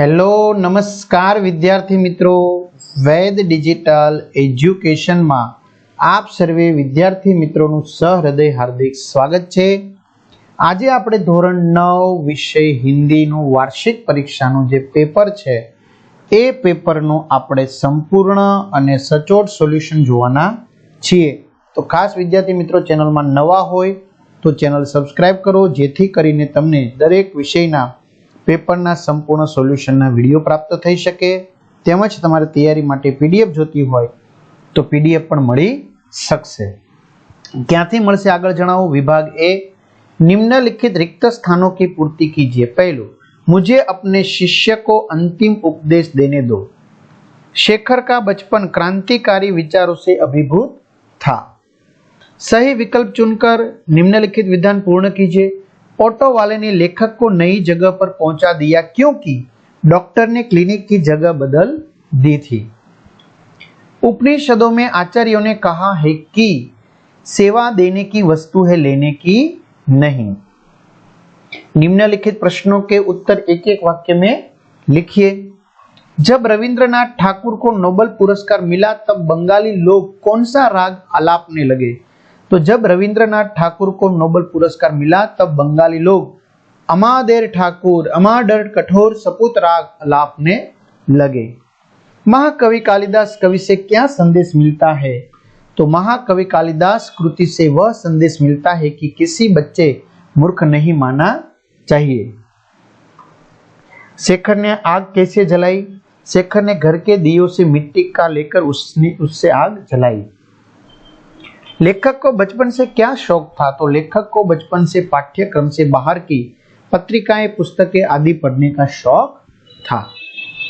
Hello, નમસ્કાર વિદ્યાર્થી મિત્રો. વૈદ ડિજિટલ એજ્યુકેશનમાં આપ સર્વે વિદ્યાર્થી મિત્રોનું સહૃદય હાર્દિક સ્વાગત છે. આજે આપણે ધોરણ નવ વિષય હિન્દીનું વાર્ષિક પરીક્ષાનું જે પેપર છે, એ પેપરનું આપણે સંપૂર્ણ અને સચોટ સોલ્યુશન જોવાના છીએ. તો ખાસ વિદ્યાર્થી મિત્રો, ચેનલમાં નવા હોય તો ચેનલ સબસ્ક્રાઈબ કરો, જેથી કરીને તમને દરેક વિષયના પેપરના સંપૂર્ણ સોલ્યુશનના વિડીયો પ્રાપ્ત થઈ શકે તેમજ તમારે તૈયારી માટે પીડીએફ જોતી હોય તો પીડીએફ પણ મળી શકશે ક્યાંથી મળશે આગળ જણાવો વિભાગ એ निम्नलिखित रिक्त स्थानों की पूर्ति कीजिए पहलू मुझे अपने शिष्य को अंतिम उपदेश देने दो शेखर का बचपन क्रांतिकारी विचारों से अभिभूत था सही विकल्प चुनकर निम्नलिखित विधान पूर्ण कीजिए ऑटो वाले ने लेखक को नई जगह पर पहुँचा दिया क्योंकि डॉक्टर ने क्लिनिक की जगह बदल दी थी। उपनिषदों में आचार्यों ने कहा है कि सेवा देने की वस्तु है, लेने की नहीं। निम्नलिखित प्रश्नों के उत्तर एक एक वाक्य में लिखिए। जब रविंद्रनाथ ठाकुर को नोबल पुरस्कार मिला, तब बंगाली लोग कौन सा राग आलापने लगे? तो जब रविंद्रनाथ ठाकुर को नोबल पुरस्कार मिला, तब बंगाली लोग अमादेर ठाकुर अमाडर कठोर सपूत राग लापने लगे। महाकवि कालिदास कवि से क्या संदेश मिलता है? तो महाकवि कालिदास कृति से वह संदेश मिलता है कि किसी बच्चे मूर्ख नहीं माना चाहिए। शेखर ने आग कैसे जलाई? शेखर ने घर के दियो से मिट्टी का लेकर उसने, उससे आग जलाई। लेखक को बचपन से क्या शौक था तो लेखक को बचपन से पाठ्यक्रम से बाहर की पत्रिकाएं पुस्तकें आदि पढ़ने का शौक था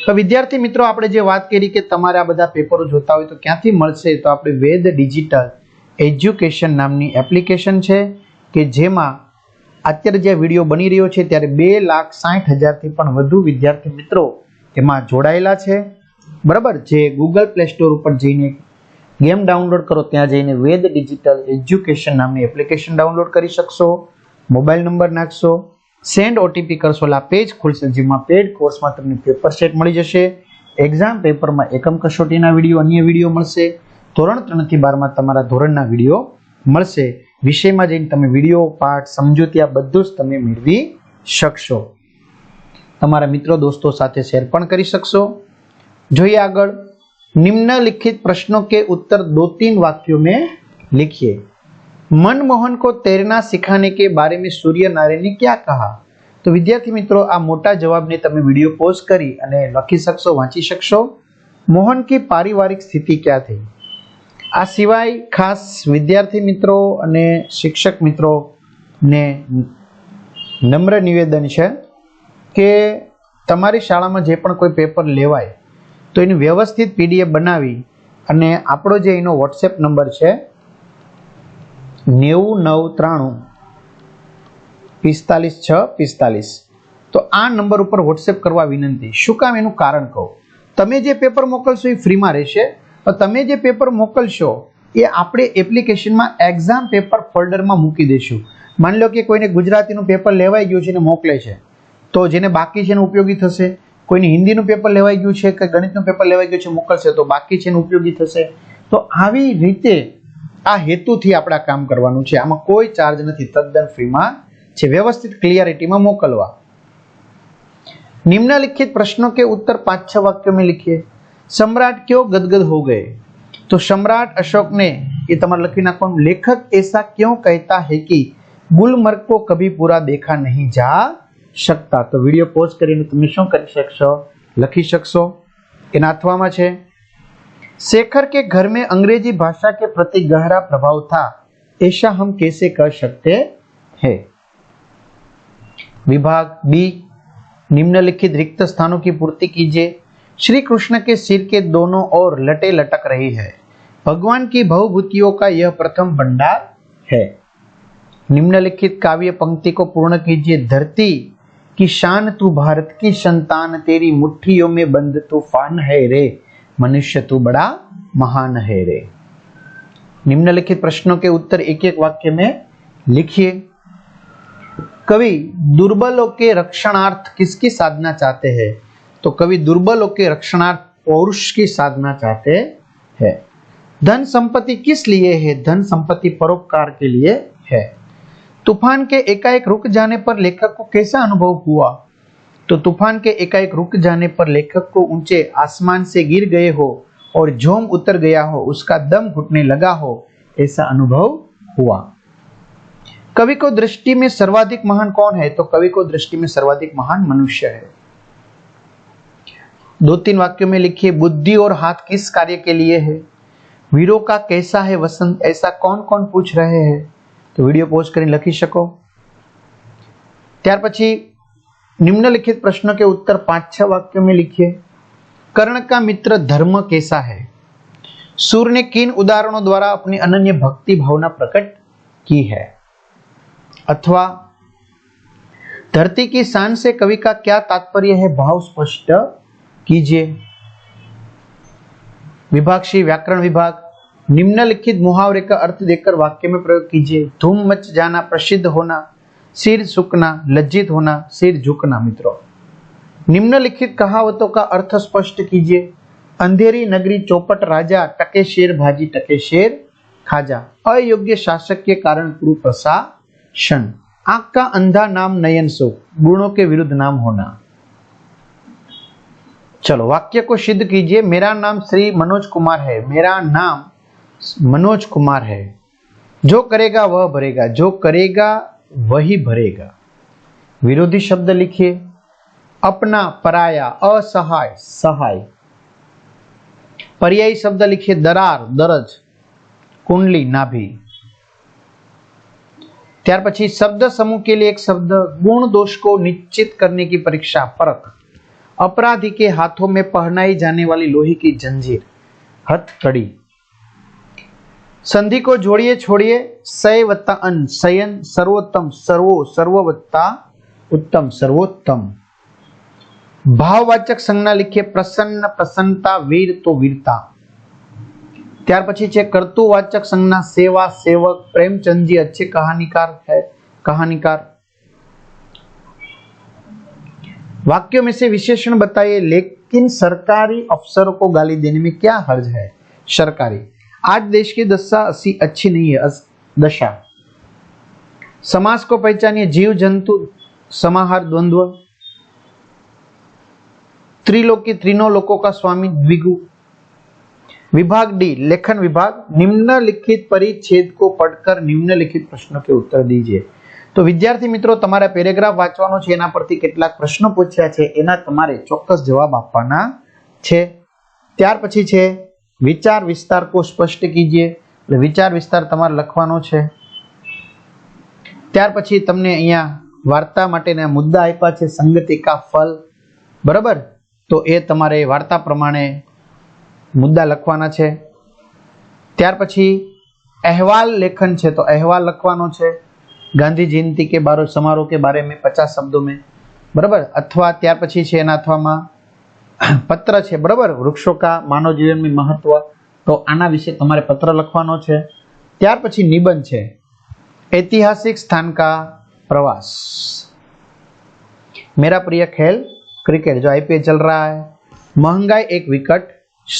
તો વિદ્યાર્થી મિત્રો આપણે જે વાત કરી કે તમારે આ બધા પેપરો જોતા હોય તો ક્યાંથી મળશે તો આપણે વેદ ડિજિટલ એજ્યુકેશન નામની એપ્લિકેશન છે કે જેમાં અત્યારે જે વિડીયો બની રહ્યો છે ત્યારે બે લાખ સાઠ હજારથી પણ વધુ વિદ્યાર્થી મિત્રો એમાં જોડાયેલા છે બરાબર જે ગૂગલ પ્લે સ્ટોર ઉપર જઈને ગેમ ડાઉનલોડ કરો, ત્યાં જઈને વેદ ડિજિટલ એજ્યુકેશન નામની એપ્લિકેશન ડાઉનલોડ કરી શકશો, મોબાઈલ નંબર નાખશો, સેન્ડ ઓટીપી કરશો, એટલે આ પેજ ખુલશે, જેમાં પેડ કોર્સમાં તમને પેપર સેટ મળી જશે, એક્ઝામ પેપરમાં એકમ કસોટીના વીડિયો, અન્ય વીડિયો મળશે, ધોરણ ત્રણથી બારમાં તમારા ધોરણના વીડિયો મળશે, વિષયમાં જઈને તમે વીડિયો, પાઠ, સમજૂતી, આ બધું જ તમે મેળવી શકશો. તમારા મિત્રો, દોસ્તો સાથે શેર પણ કરી શકશો. જોઈએ આગળ. निम्नलिखित प्रश्नों के उत्तर दो तीन वाक्यों में लिखिए मनमोहन को तैरना सिखाने के बारे में सूर्य नारायण ने क्या कहा તો વિદ્યાર્થી મિત્રો આ મોટા જવાબને તમે વિડીયો પોઝ કરી અને લખી શકશો વાંચી શકશો મોહન કી પારિવારિક સ્થિતિ ક્યાં થઈ આ સિવાય ખાસ વિદ્યાર્થી મિત્રો અને શિક્ષક મિત્રોને નમ્ર નિવેદન છે કે તમારી શાળામાં જે પણ કોઈ પેપર લેવાય તો એને વ્યવસ્થિત પીડીએફ બનાવી અને આપણો જે એનો વોટ્સએપ નંબર છે નેવું નવ ત્રાણું પિસ્તાલીસ છ પિસ્તાલીસ. તો આ નંબર ઉપર વોટ્સએપ કરવા વિનંતી. શું કામ એનું કારણ કહું? તમે જે પેપર મોકલશો એ ફ્રીમાં રહેશે. તમે જે પેપર મોકલશો એ આપણે એપ્લિકેશનમાં એક્ઝામ પેપર ફોલ્ડરમાં મૂકી દઈશું. માની લો કે કોઈને ગુજરાતીનું પેપર લેવાઈ ગયું છે ને મોકલે છે. તો જેને બાકી છે એને ઉપયોગી થશે. કોઈને હિન્દીનું પેપર લેવાઈ ગયું છે કે ગણિતનું પેપર લેવાઈ ગયું છે મોકલશે તો બાકી છે એને ઉપયોગી થશે તો આવી રીતે આ હેતુથી આપણે આ કામ કરવાનું છે આમાં કોઈ ચાર્જ નથી તદ્દન ફ્રીમાં છે વ્યવસ્થિત ક્લિયરિટીમાં મોકલવા निम्नलिखित प्रश्नों के उत्तर पांच छह वाक्यों में लिखिए सम्राट क्यों गदगद हो गए तो सम्राट अशोक ने ये તમારે લખી નાખવાનું લેખક ऐसा क्यों कहता है कि गुलमर्ग को कभी पूरा देखा नहीं जा શકતા તો વિડીયો પોઝ કરીને તમે શું કરી શકશો લખી શકશો એના અથવામાં છે शेखर के घर में अंग्रेजी भाषा के प्रति गहरा प्रभाव था ऐसा हम कैसे कर सकते हैं विभाग बी निम्नलिखित रिक्त स्थानों की पूर्ति कीजिए श्री कृष्ण के सिर के दोनों ओर लटे लटक रही है भगवान की भवभूतियों का यह प्रथम भंडार है निम्नलिखित काव्य पंक्ति को पूर्ण कीजिए धरती की शान तू, भारत की संतान, तेरी मुट्ठियों में बंद तूफ़ान है रे। मनुष्य तू बड़ा महान है रे। निम्नलिखित प्रश्नों के उत्तर एक एक वाक्य में लिखिए। कवि, दुर्बलों के रक्षणार्थ किसकी साधना चाहते हैं? तो कवि, दुर्बलों के रक्षणार्थ पौरुष की साधना चाहते हैं। धन संपत्ति किस लिए है? धन संपत्ति परोपकार के लिए है। तूफ़ान के एकाएक रुक जाने पर लेखक को कैसा अनुभव हुआ? तो तूफ़ान के एकाएक रुक जाने पर लेखक को ऊँचे आसमान से गिर गए हो और झोम उतर गया हो, उसका दम घुटने लगा हो, ऐसा अनुभव हुआ। कवि को दृष्टि में सर्वाधिक महान कौन है? तो कवि को दृष्टि में सर्वाधिक महान मनुष्य है। दो तीन वाक्यों में लिखिए, बुद्धि और हाथ किस कार्य के लिए है? वीरों का कैसा है वसंत? ऐसा कौन कौन पूछ रहे हैं? તો વિડીયો પોઝ કરીને લખી શકો ત્યાર પછી निम्नलिखित प्रश्न के उत्तर पांच छह वाक्यों में लिखिए कर्ण का मित्र धर्म कैसा है सूर्य ने किन उदाहरणों द्वारा अपनी अनन्य भक्ति भावना प्रकट की है अथवा धरती की शान से कवि का क्या तात्पर्य है भाव स्पष्ट कीजिए विभाग सी व्याकरण विभाग निम्नलिखित मुहावरे का अर्थ देकर वाक्य में प्रयोग कीजिए। धूम मच जाना, प्रसिद्ध होना, सिर झुकना लज्जित होना, सिर झुकना मित्रों। निम्नलिखित कहावतों का अर्थ स्पष्ट कीजिए। अंधेरी नगरी चौपट राजा, टके शेर भाजी, टके शेर खाजा। अयोग्य शासक के कारण कुरु प्रशासन आँख का अंधा नाम नयन सो गुणों के विरुद्ध नाम होना। चलो, वाक्य को सिद्ध कीजिए। मेरा नाम श्री मनोज कुमार है। मेरा नाम मनोज कुमार है जो करेगा वह भरेगा जो करेगा वही भरेगा विरोधी शब्द लिखिए अपना पराया असहाय सहाय पर्यायी शब्द लिखिए दरार दरज कुंडली नाभि ત્યાર પછી શબ્દ સમૂહ के लिए एक शब्द गुण दोष को निश्चित करने की परीक्षा परख अपराधी के हाथों में पहनाई जाने वाली लोहे की जंजीर हथकड़ी संधि को जोड़िए छोड़िए सय वत्ता अन सयन सर्वोत्तम सर्वो सर्ववत्ता उत्तम सर्वोत्तम ભાવવાચક સંજ્ઞા લીખીએ પ્રસન્ન પ્રસન્નતા વીર તો વીરતા ત્યાર પછી છે કર્તુવાચક સંજ્ઞા સેવા સેવક प्रेमचंद जी अच्छे कहानीकार है कहानीकार वाक्यों में से विशेषण बताइए लेकिन सरकारी अफसरों को गाली देने में क्या हर्ज है सरकारी आज देश की दशा ऐसी अच्छी नहीं है अस- दशा समाज को पहचानिए जीव जंतु समाहार द्वंद्व त्रिलोकी तीनों लोकों का स्वामी द्विगु विभाग डी लेखन विभाग निम्नलिखित परिच्छेद को पढ़कर निम्नलिखित प्रश्नों के उत्तर दीजिए તો વિદ્યાર્થી મિત્રો તમારે પેરેગ્રાફ વાંચવાનો છે એના પરથી કેટલાક પ્રશ્નો પૂછ્યા છે એના તમારે ચોક્કસ જવાબ આપવાના છે ત્યાર પછી છે વિચાર વિસ્તાર કો સ્પષ્ટ કીજીએ. એટલે વિચાર વિસ્તાર તમારે લખવાનો છે. ત્યાર પછી તમને અહીંયા વાર્તા માટેના મુદ્દા આપ્યા છે સંગતિકા ફલ. બરાબર? તો એ તમારે વાર્તા પ્રમાણે મુદ્દા લખવાના છે. ત્યાર પછી અહેવાલ લેખન છે, તો અહેવાલ લખવાનો છે. ગાંધી જયંતિ કે બારો સમારોહ કે બારે મેં પચાસ શબ્દો મેં. બરાબર? અથવા ત્યાર પછી છે એના અથવામાં પત્ર છે, બરાબર? વૃક્ષો કા માનવ જીવનની મહત્વ? તો આના વિશે તમારે પત્ર લખવાનો છે. ત્યાર પછી નિબંધ છે. ઐતિહાસિક સ્થાન કા પ્રવાસ? મેરા પ્રિય ખેલ ક્રિકેટ જો આઈપીએલ ચલ રહા હૈ. મહંગાઈ એક વિકટ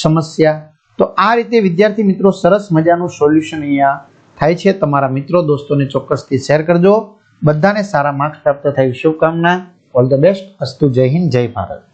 સમસ્યા. તો આ રીતે વિદ્યાર્થી મિત્રો સરસ મજાનું સોલ્યુશન અહીંયા થાય છે. તમારા મિત્રો, દોસ્તોને ચોક્કસથી શેર કરજો. બધાને સારા માર્ક્સ પ્રાપ્ત થાય. શુભકામના. All the best. અસ્તુ જય હિન્દ, જય ભારત.